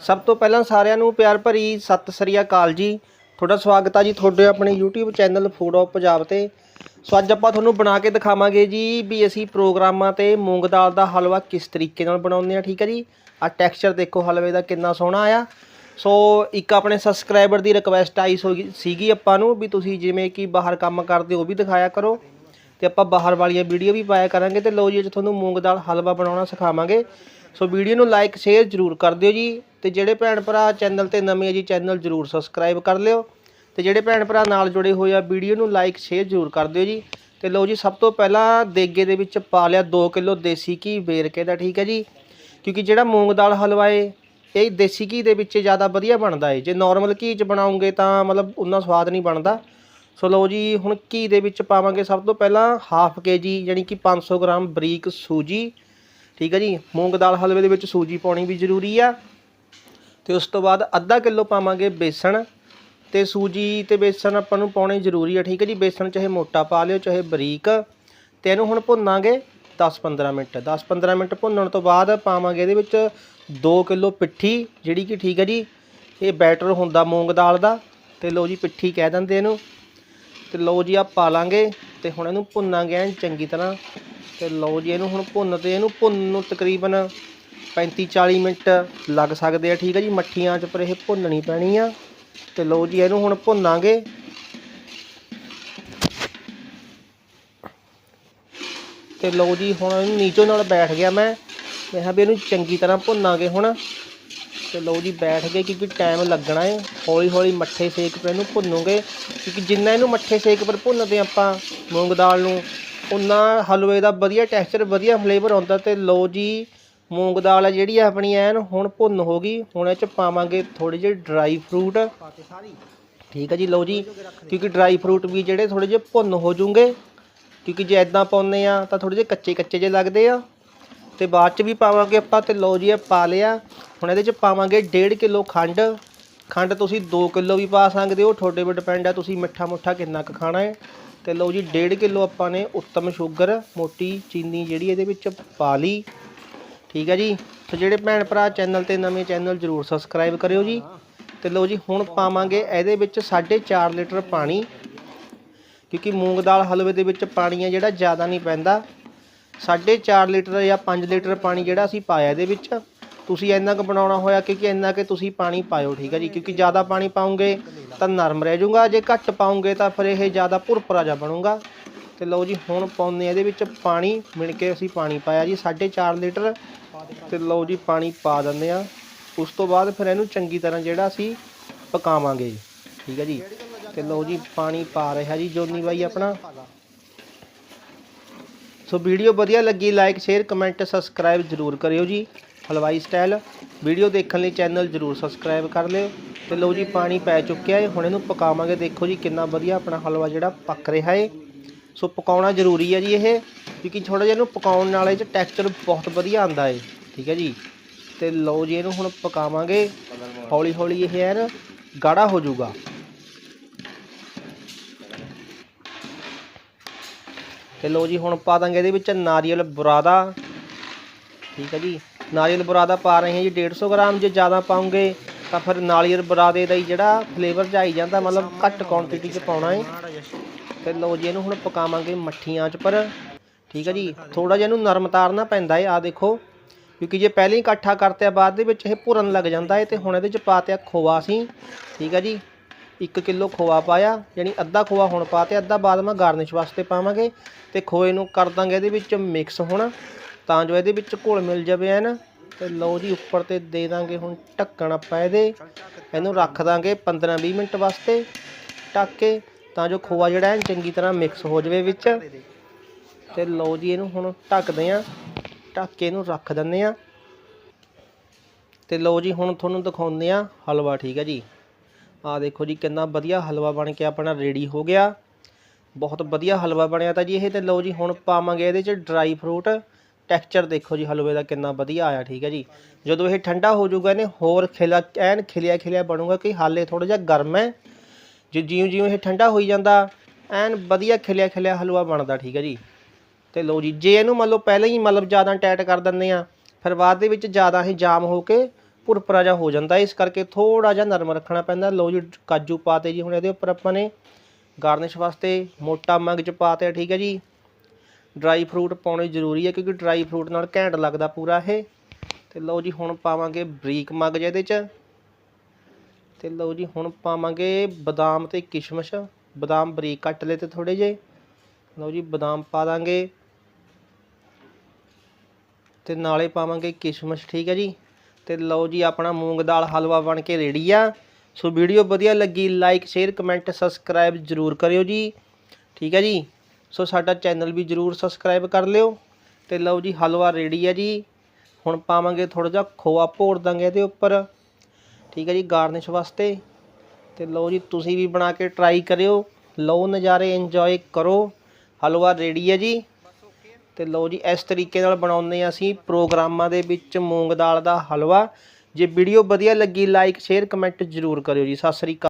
ਸਭ ਤੋਂ ਪਹਿਲਾਂ ਸਾਰਿਆਂ ਨੂੰ ਪਿਆਰ ਭਰੀ ਸਤਿ ਸ੍ਰੀ ਅਕਾਲ ਜੀ। ਤੁਹਾਡਾ ਸਵਾਗਤ ਆ ਜੀ ਤੁਹਾਡੇ ਆਪਣੇ YouTube channel food of Punjab ਤੇ। ਸੋ ਅੱਜ ਆਪਾਂ ਤੁਹਾਨੂੰ ਬਣਾ ਕੇ ਦਿਖਾਵਾਂਗੇ ਜੀ ਵੀ ਅਸੀਂ ਪ੍ਰੋਗਰਾਮਾਂ ਤੇ ਮੂੰਗ ਦਾਲ ਦਾ ਹਲਵਾ ਕਿਸ ਤਰੀਕੇ ਨਾਲ ਬਣਾਉਂਦੇ ਆ ਠੀਕ ਹੈ ਜੀ? ਆ ਟੈਕਸਚਰ ਦੇਖੋ ਹਲਵੇ ਦਾ ਕਿੰਨਾ ਸੋਹਣਾ ਆ ਸੋ ਇੱਕ ਆਪਣੇ ਸਬਸਕ੍ਰਾਈਬਰ ਦੀ ਰਿਕੁਐਸਟ ਆਈ ਸੋ- ਸੀਗੀ ਆਪਾਂ ਨੂੰ ਵੀ ਤੁਸੀਂ ਜਿਵੇਂ ਕਿ ਬਾਹਰ ਕੰਮ ਕਰਦੇ ਹੋ ਉਹ ਵੀ ਦਿਖਾਇਆ ਕਰੋ। ਤੇ ਆਪਾਂ ਬਾਹਰ ਵਾਲੀਆਂ ਵੀਡੀਓ ਵੀ ਪਾਇਆ ਕਰਾਂਗੇ ਤੇ ਲਓ ਜੀ, ਅੱਜ ਤੁਹਾਨੂੰ ਮੂੰਗ ਦਾਲ ਹਲਵਾ ਬਣਾਉਣਾ ਸਿਖਾਵਾਂਗੇ। ਸੋ ਵੀਡੀਓ ਨੂੰ ਲਾਈਕ ਸ਼ੇਅਰ ਜਰੂਰ ਕਰ ਦਿਓ ਜੀ। ਤੇ ਜਿਹੜੇ ਭੈਣ ਭਰਾ ਚੈਨਲ ਤੇ ਨਵੇਂ ਆ ਜੀ, ਚੈਨਲ ਜਰੂਰ ਸਬਸਕ੍ਰਾਈਬ ਕਰ ਲਿਓ। ਤੇ ਜਿਹੜੇ ਭੈਣ ਭਰਾ ਨਾਲ ਜੁੜੇ ਹੋਏ ਆ, ਵੀਡੀਓ ਨੂੰ ਲਾਈਕ ਸ਼ੇਅਰ ਜਰੂਰ ਕਰ ਦਿਓ ਜੀ। ਤੇ ਲਓ ਜੀ, ਸਭ ਤੋਂ ਪਹਿਲਾਂ ਦੇਗੇ ਦੇ ਵਿੱਚ ਪਾ ਲਿਆ 2 ਕਿਲੋ ਦੇਸੀ ਘੀ ਵੇਰਕੇ ਦਾ, ਠੀਕ ਹੈ ਜੀ। ਕਿਉਂਕਿ ਜਿਹੜਾ ਮੂੰਗ ਦਾਲ ਹਲਵਾ ਏ, ਇਹ ਦੇਸੀ ਘੀ ਦੇ ਵਿੱਚ ਜ਼ਿਆਦਾ ਵਧੀਆ ਬਣਦਾ ਏ। ਜੇ ਨਾਰਮਲ ਘੀ 'ਚ ਬਣਾਉਂਗੇ ਤਾਂ ਮਤਲਬ ਉਨਾ ਸਵਾਦ ਨਹੀਂ ਬਣਦਾ। ਸੋ ਲਓ ਜੀ, ਹੁਣ ਘੀ ਦੇ ਵਿੱਚ ਪਾਵਾਂਗੇ ਸਭ ਤੋਂ ਪਹਿਲਾਂ ਹਾਫ ਕੇ ਜੀ ਯਾਨੀ ਕਿ 500 ਗ੍ਰਾਮ ਬਰੀਕ ਸੂਜੀ, ਠੀਕ ਹੈ ਜੀ? ਮੂੰਗ ਦਾਲ ਹਲਵੇ ਦੇ ਵਿੱਚ ਸੂਜੀ ਪਾਉਣੀ ਵੀ ਜ਼ਰੂਰੀ ਆ। ਤੇ ਉਸ ਤੋਂ ਬਾਅਦ ਅੱਧਾ ਕਿਲੋ ਪਾਵਾਂਗੇ ਬੇਸਣ ਤੇ ਸੂਜੀ ਤੇ ਬੇਸਣ ਆਪਾਂ ਨੂੰ ਪਾਉਣੇ ਜ਼ਰੂਰੀ ਆ, ਠੀਕ ਹੈ ਜੀ? ਬੇਸਣ ਚਾਹੇ ਮੋਟਾ ਪਾ ਲਿਓ, ਚਾਹੇ ਬਰੀਕ। ਤੇ ਇਹਨੂੰ ਹੁਣ ਭੁੰਨਾਂਗੇ 10-15 ਮਿੰਟ। 10-15 ਮਿੰਟ ਭੁੰਨਣ ਤੋਂ ਬਾਅਦ ਪਾਵਾਂਗੇ ਇਹਦੇ ਵਿੱਚ 2 ਕਿਲੋ ਪਿੱਠੀ, ਜਿਹੜੀ ਕਿ ਠੀਕ ਹੈ ਜੀ, ਇਹ ਬੈਟਰ ਹੁੰਦਾ ਮੂੰਗ ਦਾਲ ਦਾ। ਤੇ ਲਓ ਜੀ, ਪਿੱਠੀ ਕਹਿ ਦਿੰਦੇ ਇਹਨੂੰ। ਤੇ ਲਓ ਜੀ ਆ ਪਾ ਲਾਂਗੇ ਤੇ ਹੁਣ ਇਹਨੂੰ ਭੁੰਨਾਂਗੇ ਐਨ ਚੰਗੀ ਤਰ੍ਹਾਂ। ਤੇ ਲਓ ਜੀ, ਇਹਨੂੰ ਹੁਣ ਭੁੰਨ ਤੇ ਇਹਨੂੰ ਭੁੰਨ ਨੂੰ ਤਕਰੀਬਨ 35-40 ਮਿੰਟ ਲੱਗ ਸਕਦੇ ਆ, ਠੀਕ ਆ ਜੀ, ਮੱਠੀਆਂ 'ਚ ਪਰ ਇਹ ਭੁੰਨਣੀ ਪੈਣੀ ਆ। ਤੇ ਲਓ ਜੀ, ਇਹਨੂੰ ਹੁਣ ਭੁੰਨਾਂਗੇ। ਤੇ ਲਓ ਜੀ, ਹੁਣ ਇਹਨੂੰ ਨੀਚੋਂ ਨਾਲ ਬੈਠ ਗਿਆ ਮੈਂ। ਮੈਂ ਕਿਹਾ ਵੀ ਇਹਨੂੰ ਚੰਗੀ ਤਰ੍ਹਾਂ ਭੁੰਨਾਂਗੇ ਹੁਣ। ਤੇ ਲਓ ਜੀ ਬੈਠ ਗਏ ਕਿਉਂਕਿ ਟਾਈਮ ਲੱਗਣਾ ਹੈ। ਹੌਲੀ ਹੌਲੀ ਮੱਠੇ ਸੇਕ ਪਰ ਇਹਨੂੰ ਭੁੰਨੂਗੇ। ਕਿਉਂਕਿ ਜਿੰਨਾ ਇਹਨੂੰ ਮੱਠੇ ਸੇਕ ਪਰ ਭੁੰਨਦੇ ਆਪਾਂ, ਮੂੰਗ ਦਾਲ ਨੂੰ ਉਨਾ ਹਲਵੇ ਦਾ ਵਧੀਆ ਟੈਕਸਚਰ ਵਧੀਆ ਫਲੇਵਰ ਆਉਂਦਾ ਤੇ ਲਓ ਜੀ, ਮੂੰਗ ਦਾਲ ਹੈ ਜਿਹੜੀ ਆਪਣੀ ਐਨ ਹੁਣ ਭੁੰਨ ਹੋ ਗਈ। ਹੁਣ ਇਹ 'ਚ ਪਾਵਾਂਗੇ ਥੋੜੇ ਜਿਹੇ ਡਰਾਈ ਫਰੂਟ ਠੀਕ ਹੈ ਜੀ, ਲਓ ਜੀ, ਕਿਉਂਕਿ ਡਰਾਈ ਫਰੂਟ ਵੀ ਜਿਹੜੇ ਥੋੜੇ ਜਿਹੇ ਭੁੰਨ ਹੋ ਜੂਗੇ। ਕਿਉਂਕਿ ਜੇ ਇਦਾਂ ਪਾਉਂਦੇ ਆ ਤਾਂ ਥੋੜੇ ਜਿਹੇ ਕੱਚੇ ਕੱਚੇ ਜਿਹੇ ਲੱਗਦੇ ਆ। ਤੇ ਬਾਅਦ ਚ ਵੀ ਪਾਵਾਂਗੇ ਆਪਾਂ ਤੇ ਲਓ ਜੀ ਇਹ ਪਾ ਲਿਆ। ਹੁਣ ਇਹਦੇ ਚ ਪਾਵਾਂਗੇ 1.5 ਕਿਲੋ ਖੰਡ। ਖੰਡ ਤੁਸੀਂ 2 ਕਿਲੋ ਵੀ ਪਾ ਸਕਦੇ ਹੋ। ਤੁਹਾਡੇ 'ਤੇ ਡਿਪੈਂਡ ਹੈ ਤੁਸੀਂ ਮਿੱਠਾ ਮੁੱਠਾ ਕਿੰਨਾ ਕੁ ਖਾਣਾ ਹੈ। ਤੇ ਲਓ ਜੀ 1.5 ਕਿਲੋ ਆਪਾਂ ਨੇ ਉੱਤਮ ਸ਼ੂਗਰ, ਮੋਟੀ ਚੀਨੀ ਜਿਹੜੀ ਇਹਦੇ ਵਿੱਚ ਪਾ ਲਈ। ਠੀਕ ਹੈ ਜੀ। ਤੇ ਜਿਹੜੇ ਭੈਣ ਭਰਾ ਚੈਨਲ ਤੇ ਨਵੇਂ ਚੈਨਲ ਜਰੂਰ ਸਬਸਕ੍ਰਾਈਬ ਕਰਿਓ ਜੀ। ਤੇ ਲਓ ਜੀ ਹੁਣ ਪਾਵਾਂਗੇ ਇਹਦੇ ਵਿੱਚ 4.5 ਲੀਟਰ ਪਾਣੀ। ਕਿਉਂਕਿ ਮੂੰਗ ਦਾਲ ਹਲਵੇ ਦੇ ਵਿੱਚ ਪਾਣੀ ਹੈ ਜਿਹੜਾ ਜ਼ਿਆਦਾ ਨਹੀਂ ਪੈਂਦਾ। 4.5 ਲੀਟਰ ਜਾਂ 5 ਲੀਟਰ ਪਾਣੀ ਜਿਹੜਾ ਅਸੀਂ ਪਾਇਆ ਇਹਦੇ ਵਿੱਚ, ਤੁਸੀਂ ਇੰਨਾ ਕੁ ਬਣਾਉਣਾ ਹੋਇਆ ਕਿਉਂਕਿ ਇੰਨਾ ਕਿ ਤੁਸੀਂ ਪਾਣੀ ਪਾਇਓ, ਠੀਕ ਹੈ ਜੀ? ਕਿਉਂਕਿ ਜ਼ਿਆਦਾ ਪਾਣੀ ਪਾਉਂਗੇ ਤਾਂ ਨਰਮ ਰਹਿ ਜਾਊਗਾ, ਜੇ ਘੱਟ ਪਾਉਂਗੇ ਤਾਂ ਫਿਰ ਇਹ ਜ਼ਿਆਦਾ ਭੁਰਭੁਰਾ ਜਿਹਾ ਬਣੂਗਾ। ਤੇ ਲਓ ਜੀ, ਹੁਣ ਪਾਉਂਦੇ ਆ ਇਹਦੇ ਵਿੱਚ ਪਾਣੀ ਮਿਣ ਕੇ ਅਸੀਂ ਪਾਣੀ ਪਾਇਆ ਜੀ 4.5 ਲੀਟਰ। ਤੇ ਲਓ ਜੀ, ਪਾਣੀ ਪਾ ਦਿੰਦੇ ਆ ਉਸ ਤੋਂ ਬਾਅਦ ਫਿਰ ਇਹਨੂੰ ਚੰਗੀ ਤਰ੍ਹਾਂ ਜਿਹੜਾ ਅਸੀਂ ਪਕਾਵਾਂਗੇ ਠੀਕ ਹੈ ਜੀ? ਤੇ ਲਓ ਜੀ, ਪਾਣੀ ਪਾ ਰਿਹਾ ਜੀ, ਜੋਨੀ ਬਾਈ ਆਪਣਾ। ਸੋ ਵੀਡੀਓ ਵਧੀਆ ਲੱਗੀ ਲਾਈਕ ਸ਼ੇਅਰ ਕਮੈਂਟ ਸਬਸਕ੍ਰਾਈਬ ਜਰੂਰ ਕਰਿਓ ਜੀ। ਹਲਵਾਈ ਸਟਾਈਲ ਵੀਡੀਓ ਦੇਖਣ ਲਈ ਚੈਨਲ ਜਰੂਰ ਸਬਸਕ੍ਰਾਈਬ ਕਰ ਲਿਓ। ਤੇ ਲਓ ਜੀ, ਪਾਣੀ ਪੈ ਚੁੱਕਿਆ ਹੈ ਹੁਣ ਇਹਨੂੰ ਪਕਾਵਾਂਗੇ। ਦੇਖੋ ਜੀ, ਕਿੰਨਾ ਵਧੀਆ ਆਪਣਾ ਹਲਵਾ ਜਿਹੜਾ ਪੱਕ ਰਿਹਾ ਹੈ ਸੋ ਪਕਾਉਣਾ ਜ਼ਰੂਰੀ ਹੈ ਜੀ ਇਹ, ਕਿਉਂਕਿ ਥੋੜਾ ਜਿਹਾ ਇਹਨੂੰ ਪਕਾਉਣ ਨਾਲ ਇਹ ਚ ਟੈਕਸਚਰ ਬਹੁਤ ਵਧੀਆ ਆਂਦਾ ਹੈ ਠੀਕ ਹੈ ਜੀ? ਤੇ ਲਓ ਜੀ, ਇਹਨੂੰ ਹੁਣ ਪਕਾਵਾਂਗੇ। ਹੌਲੀ ਹੌਲੀ ਇਹ ਐਨ ਗਾੜਾ ਹੋ ਜਾਊਗਾ। ਤੇ ਲੋ ਜੀ, ਹੁਣ ਪਾ ਦਾਂਗੇ ਇਹਦੇ ਵਿੱਚ ਨਾਰੀਅਲ ਬੁਰਾਦਾ। ਠੀਕ ਹੈ ਜੀ, ਨਾਰੀਅਲ ਬੁਰਾਦਾ ਪਾ ਰਹੇ ਹਾਂ ਜੀ 150 ਗ੍ਰਾਮ ਜੇ ਜ਼ਿਆਦਾ ਪਾਉਂਗੇ, ਤਾਂ ਫਿਰ ਨਾਰੀਅਲ ਬੁਰਾਦੇ ਦਾ ਹੀ ਜਿਹੜਾ ਫਲੇਵਰ ਜਾਈ ਜਾਂਦਾ, ਮਤਲਬ ਘੱਟ ਕੁਆਂਟੀਟੀ 'ਚ ਪਾਉਣਾ ਹੈ ਤੇ ਲਓ ਜੀ, ਇਹਨੂੰ ਹੁਣ ਪਕਾਵਾਂਗੇ ਮੱਠੀਆਂ 'ਚ ਪਰ। ਠੀਕ ਹੈ ਜੀ ਥੋੜਾ ਜਿਹਾ ਇਹਨੂੰ ਨਰਮ ਤਾਰਨਾ ਪੈਂਦਾ ਹੈ ਆ ਦੇਖੋ। ਕਿਉਂਕਿ ਜੇ ਪਹਿਲਾਂ ਹੀ ਇਕੱਠਾ ਕਰਤਿਆ, ਬਾਅਦ ਦੇ ਵਿੱਚ ਇਹ ਭੁਰਨ ਲੱਗ ਜਾਂਦਾ ਹੈ ਤੇ ਹੁਣ ਇਹਦੇ 'ਚ ਪਾਤਿਆ ਖੋਆ ਸੀ ਠੀਕ ਹੈ ਜੀ 1 ਕਿਲੋ ਖੋਆ ਪਾਇਆ, ਯਾਨੀ ਅੱਧਾ ਖੋਆ ਹੁਣ ਪਾ ਪਾਤੇ ਅੱਧਾ ਬਾਅਦ ਮੈਂ ਗਾਰਨਿਸ਼ ਵਾਸਤੇ ਪਾਵਾਂਗੇ ਤੇ ਖੋਏ ਨੂੰ ਕਰ ਦਾਂਗੇ ਇਹਦੇ ਵਿੱਚ ਮਿਕਸ ਹੁਣ, ਤਾਂ ਜੋ ਇਹਦੇ ਵਿੱਚ ਘੁਲ ਮਿਲ ਜਾਵੇ ਐਨ। ਤੇ ਲਓ ਜੀ, ਉੱਪਰ ਤੇ ਦੇ ਦਾਂਗੇ ਹੁਣ ਢੱਕਣ ਆਪਾਂ ਇਹਦੇ। ਇਹਨੂੰ ਰੱਖ ਦਾਂਗੇ 15-20 ਮਿੰਟ ਵਾਸਤੇ ਢੱਕ ਕੇ, ਤਾਂ ਜੋ ਖੋਆ ਜਿਹੜਾ ਹੈ ਚੰਗੀ ਤਰ੍ਹਾਂ ਮਿਕਸ ਹੋ ਜਾਵੇ ਵਿੱਚ। ਤੇ ਲਓ ਜੀ, ਇਹਨੂੰ ਹੁਣ ਢੱਕਦੇ ਆਂ। ਢੱਕ ਕੇ ਇਹਨੂੰ ਰੱਖ ਦਿੰਦੇ ਆ। ਤੇ ਲਓ ਜੀ, ਹੁਣ ਤੁਹਾਨੂੰ ਦਿਖਾਉਂਦੇ ਆ ਹਲਵਾ, ਠੀਕ ਹੈ ਜੀ। ਆ ਦੇਖੋ ਜੀ, ਕਿੰਨਾ ਵਧੀਆ ਹਲਵਾ ਬਣ ਕੇ ਆਪਣਾ ਰੈਡੀ ਹੋ ਗਿਆ। ਬਹੁਤ ਵਧੀਆ ਹਲਵਾ ਬਣਿਆ ਤਾਂ ਜੀ ਇਹ ਤੇ ਲਓ ਜੀ, ਹੁਣ ਪਾਵਾਂਗੇ ਇਹਦੇ ਚ ਡਰਾਈ ਫਰੂਟ ਟੈਕਸਚਰ ਦੇਖੋ ਜੀ, ਹਲਵੇ ਦਾ ਕਿੰਨਾ ਵਧੀਆ ਆਇਆ, ਠੀਕ ਹੈ ਜੀ। ਜਦੋਂ ਇਹ ਠੰਡਾ ਹੋ ਜਾਊਗਾ, ਇਹਨੇ ਹੋਰ ਖਿਲਾ, ਐਨ ਖਿਲਿਆ ਖਿਲਿਆ ਬਣੂਗਾ ਕਿ ਹਾਲੇ ਥੋੜਾ ਜਿਹਾ ਗਰਮ ਹੈ। ਜੇ ਜਿਉਂ ਜਿਉਂ ਇਹ ਠੰਡਾ ਹੋਈ ਜਾਂਦਾ, ਐਨ ਵਧੀਆ ਖਿਲਿਆ ਖਿਲਿਆ ਹਲਵਾ ਬਣਦਾ, ਠੀਕ ਹੈ ਜੀ। ਤੇ ਲਓ ਜੀ, ਜੇ ਇਹਨੂੰ ਮੰਨ ਲਓ ਪਹਿਲਾਂ ਹੀ ਮਤਲਬ ਜ਼ਿਆਦਾ ਟਾਈਟ ਕਰ ਦਿੰਦੇ ਆ ਫਿਰ ਬਾਅਦ ਦੇ ਵਿੱਚ ਜ਼ਿਆਦਾ ਇਹ ਜਾਮ ਹੋ ਕੇ ਭੁਰਪਰਾ ਜਿਹਾ ਹੋ ਜਾਂਦਾ। ਇਸ ਕਰਕੇ ਥੋੜਾ ਜਿਹਾ ਨਰਮ ਰੱਖਣਾ ਪੈਂਦਾ। ਲਓ ਜੀ, ਕਾਜੂ ਪਾਤੇ ਜੀ, ਹੁਣ ਇਹਦੇ ਉੱਪਰ ਆਪਾਂ ਨੇ ਗਾਰਨਿਸ਼ ਵਾਸਤੇ ਮੋਟਾ ਮਗਜ ਪਾਤੇ ਠੀਕ ਹੈ ਜੀ। ਡਰਾਈ ਫਰੂਟ ਪਾਉਣੇ ਜ਼ਰੂਰੀ ਹੈ, ਕਿਉਂਕਿ ਡਰਾਈ ਫਰੂਟ ਨਾਲ ਘੈਂਟ ਲੱਗਦਾ ਪੂਰਾ ਇਹ। ਤੇ ਲਓ ਜੀ, ਹੁਣ ਪਾਵਾਂਗੇ ਬਰੀਕ ਮਗਜ ਇਹਦੇ 'ਚ। ਤੇ ਲਓ ਜੀ, ਹੁਣ ਪਾਵਾਂਗੇ ਬਦਾਮ ਤੇ ਕਿਸ਼ਮਿਸ਼। ਬਦਾਮ ਬਰੀਕ ਕੱਟ ਲਏ ਤੇ ਥੋੜੇ ਜੇ ਲਓ ਜੀ, ਬਦਾਮ ਪਾ ਦਾਂਗੇ। ਤੇ ਨਾਲੇ ਪਾਵਾਂਗੇ ਕਿਸ਼ਮਿਸ਼, ਠੀਕ ਹੈ ਜੀ। ਤੇ ਲਓ ਜੀ ਆਪਣਾ ਮੂੰਗ ਦਾਲ ਹਲਵਾ ਬਣ ਕੇ ਰੈਡੀ ਆ। ਸੋ ਵੀਡੀਓ ਵਧੀਆ ਲੱਗੀ ਲਾਈਕ ਸ਼ੇਅਰ ਕਮੈਂਟ ਸਬਸਕ੍ਰਾਈਬ ਜਰੂਰ ਕਰਿਓ ਜੀ। ਠੀਕ ਹੈ ਜੀ? ਸੋ ਸਾਡਾ ਚੈਨਲ ਵੀ ਜਰੂਰ ਸਬਸਕ੍ਰਾਈਬ ਕਰ ਲਿਓ ਤੇ ਲਓ ਜੀ ਹਲਵਾ ਰੈਡੀ ਆ ਜੀ। ਹੁਣ ਪਾਵਾਂਗੇ ਥੋੜਾ ਜਿਹਾ ਖੋਆ ਭੋਰ ਦਾਂਗੇ ਇਹਦੇ ਉੱਪਰ। ਠੀਕ ਹੈ ਜੀ ਗਾਰਨਿਸ਼ ਵਾਸਤੇ। ਤੇ ਲਓ ਜੀ ਤੁਸੀਂ ਵੀ ਬਣਾ ਕੇ ਟਰਾਈ ਕਰਿਓ। ਲਓ ਨਜ਼ਾਰੇ ਇੰਜੋਏ ਕਰੋ। ਹਲਵਾ ਰੈਡੀ ਹੈ ਜੀ। ਤੇ ਲਓ ਜੀ, ਇਸ ਤਰੀਕੇ ਨਾਲ ਬਣਾਉਂਦੇ ਹਾਂ ਅਸੀਂ ਪ੍ਰੋਗਰਾਮਾਂ ਦੇ ਵਿੱਚ ਮੂੰਗ ਦਾਲ ਦਾ ਹਲਵਾ। ਜੇ ਵੀਡੀਓ ਵਧੀਆ ਲੱਗੀ ਲਾਈਕ ਸ਼ੇਅਰ ਕਮੈਂਟ ਜ਼ਰੂਰ ਕਰਿਓ ਜੀ। ਸਤਿ ਸ੍ਰੀ ਅਕਾਲ।